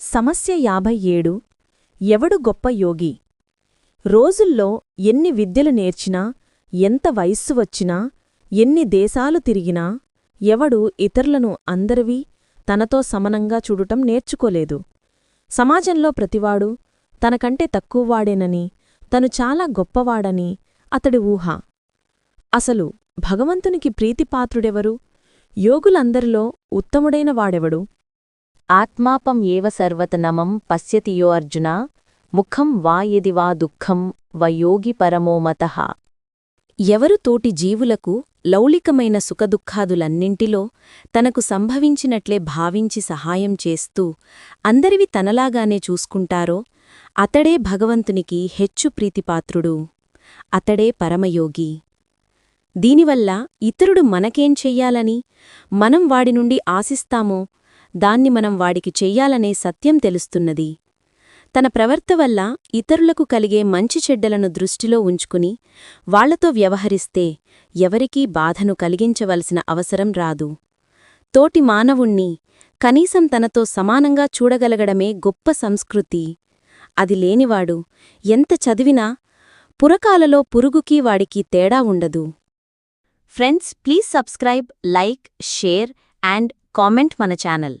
సమస్య యాభై ఏడు. ఎవడు గొప్ప యోగి? రోజుల్లో ఎన్ని విద్యలు నేర్చినా ఎంత వయస్సు వచ్చినా ఎన్ని దేశాలు తిరిగినా ఎవడు ఇతరులను అందరివి తనతో సమనంగా చూడటం నేర్చుకోలేదు. సమాజంలో ప్రతివాడు తనకంటే తక్కువవాడేనని తను చాలా గొప్పవాడని అతడి ఊహ. అసలు భగవంతునికి ప్రీతిపాత్రుడెవరు? యోగులందరిలో ఉత్తముడైన వాడెవడు? ఆత్మాపం ఏవ సర్వతనమం పశ్యతియో అర్జున ముఖం వా యది వా దుఃఖం వయోగి పరమో మతః. ఎవరు తోటి జీవులకు లౌలికమైన సుఖదుఖాదులన్నింటిలో తనకు సంభవించినట్లే భావించి సహాయం చేస్తూ అందరివి తనలాగానే చూసుకుంటారో అతడే భగవంతునికి హెచ్చు ప్రీతిపాత్రుడు అతడే పరమయోగి. దీనివల్ల ఇతరుడు మనకేం చెయ్యాలని మనం వాడి నుండి ఆశిస్తామో దాన్ని మనం వాడికి చెయ్యాలనే సత్యం తెలుస్తున్నది. తన ప్రవర్త వల్ల ఇతరులకు కలిగే మంచి చెడ్డలను దృష్టిలో ఉంచుకుని వాళ్ళతో వ్యవహరిస్తే ఎవరికీ బాధను కలిగించవలసిన అవసరం రాదు. తోటి మానవుణ్ణి కనీసం తనతో సమానంగా చూడగలగడమే గొప్ప సంస్కృతి. అది లేనివాడు ఎంత చదివినా పురకాలలో పురుగుకీ వాడికి తేడా ఉండదు. Friends please subscribe like share and comment మన ఛానల్.